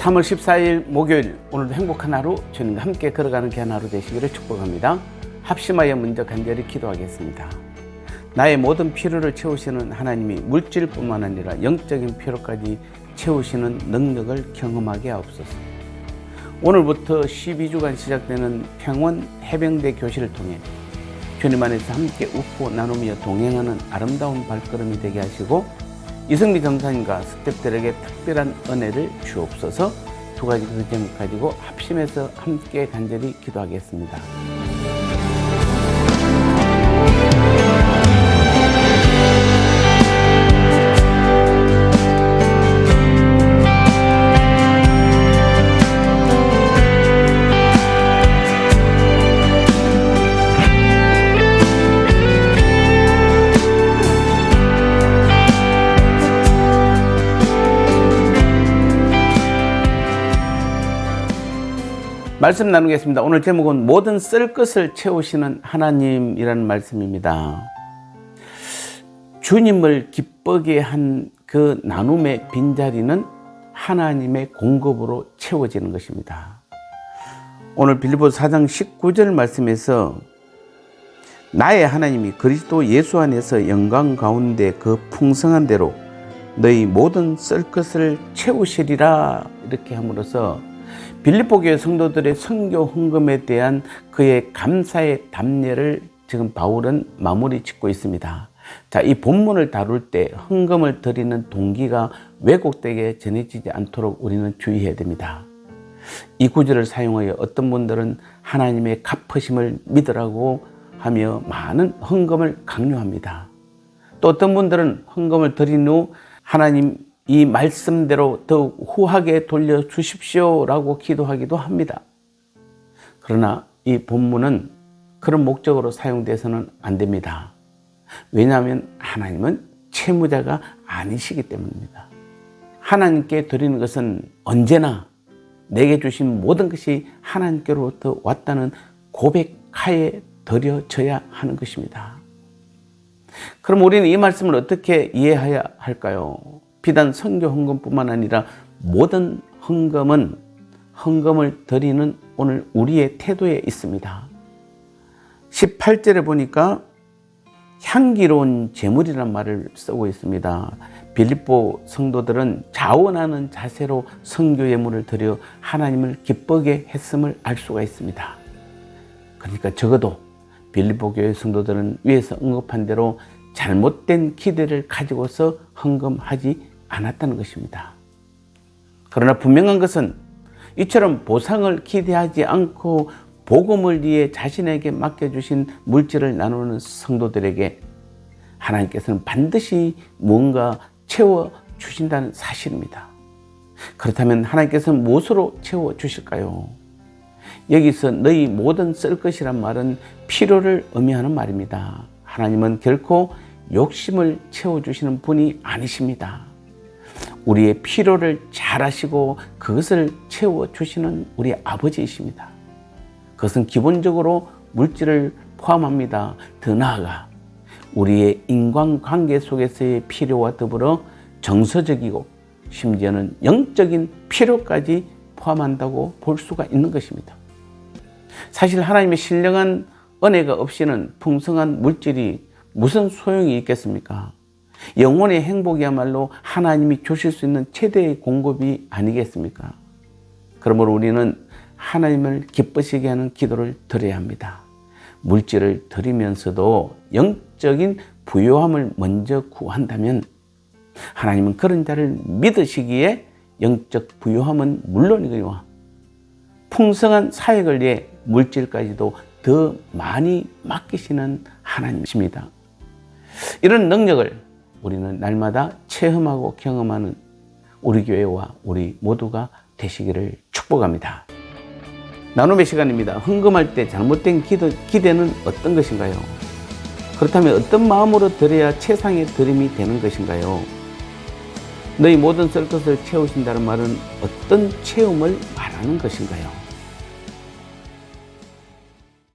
3월 14일 목요일 오늘도 행복한 하루 주님과 함께 걸어가는 귀한 하루 되시기를 축복합니다. 합심하여 먼저 간절히 기도하겠습니다. 나의 모든 필요를 채우시는 하나님이 물질뿐만 아니라 영적인 필요까지 채우시는 능력을 경험하게 하옵소서. 오늘부터 12주간 시작되는 평원 해병대 교실을 통해 주님 안에서 함께 웃고 나누며 동행하는 아름다운 발걸음이 되게 하시고 이승미 전사님과 스탭들에게 특별한 은혜를 주옵소서 두 가지 그 제목 가지고 합심해서 함께 간절히 기도하겠습니다. 말씀 나누겠습니다. 오늘 제목은 모든 쓸 것을 채우시는 하나님이라는 말씀입니다. 주님을 기쁘게 한 그 나눔의 빈자리는 하나님의 공급으로 채워지는 것입니다. 오늘 빌리보 4장 19절 말씀에서 나의 하나님이 그리스도 예수 안에서 영광 가운데 그 풍성한 대로 너희 모든 쓸 것을 채우시리라 이렇게 함으로써 빌립보 교회 성도들의 선교 헌금에 대한 그의 감사의 답례를 지금 바울은 마무리 짓고 있습니다. 자, 이 본문을 다룰 때 헌금을 드리는 동기가 왜곡되게 전해지지 않도록 우리는 주의해야 됩니다. 이 구절을 사용하여 어떤 분들은 하나님의 갚으심을 믿으라고 하며 많은 헌금을 강요합니다. 또 어떤 분들은 헌금을 드린 후 하나님 이 말씀대로 더욱 후하게 돌려 주십시오라고 기도하기도 합니다. 그러나 이 본문은 그런 목적으로 사용돼서는 안 됩니다. 왜냐하면 하나님은 채무자가 아니시기 때문입니다. 하나님께 드리는 것은 언제나 내게 주신 모든 것이 하나님께로부터 왔다는 고백하에 드려져야 하는 것입니다. 그럼 우리는 이 말씀을 어떻게 이해해야 할까요? 비단 선교 헌금뿐만 아니라 모든 헌금은 헌금을 드리는 오늘 우리의 태도에 있습니다. 18절에 보니까 향기로운 제물이란 말을 쓰고 있습니다. 빌립보 성도들은 자원하는 자세로 선교 예물을 드려 하나님을 기쁘게 했음을 알 수가 있습니다. 그러니까 적어도 빌립보 교회 성도들은 위에서 언급한 대로 잘못된 기대를 가지고서 헌금하지 않았다는 것입니다. 그러나 분명한 것은 이처럼 보상을 기대하지 않고 복음을 위해 자신에게 맡겨주신 물질을 나누는 성도들에게 하나님께서는 반드시 뭔가 채워 주신다는 사실입니다. 그렇다면 하나님께서는 무엇으로 채워 주실까요? 여기서 너희 모든 쓸 것이란 말은 필요를 의미하는 말입니다. 하나님은 결코 욕심을 채워주시는 분이 아니십니다. 우리의 필요를 잘 아시고 그것을 채워주시는 우리 아버지이십니다. 그것은 기본적으로 물질을 포함합니다. 더 나아가 우리의 인간관계 속에서의 필요와 더불어 정서적이고 심지어는 영적인 필요까지 포함한다고 볼 수가 있는 것입니다. 사실 하나님의 신령한 은혜가 없이는 풍성한 물질이 무슨 소용이 있겠습니까? 영혼의 행복이야말로 하나님이 주실 수 있는 최대의 공급이 아니겠습니까? 그러므로 우리는 하나님을 기쁘시게 하는 기도를 드려야 합니다. 물질을 드리면서도 영적인 부요함을 먼저 구한다면 하나님은 그런 자를 믿으시기에 영적 부요함은 물론이거니와 풍성한 사역을 위해 물질까지도 더 많이 맡기시는 하나님이십니다. 이런 능력을 우리는 날마다 체험하고 경험하는 우리 교회와 우리 모두가 되시기를 축복합니다. 나눔의 시간입니다. 헌금할 때 잘못된 기도, 기대는 어떤 것인가요? 그렇다면 어떤 마음으로 드려야 최상의 드림이 되는 것인가요? 너희 모든 쓸 것을 채우신다는 말은 어떤 체험을 말하는 것인가요?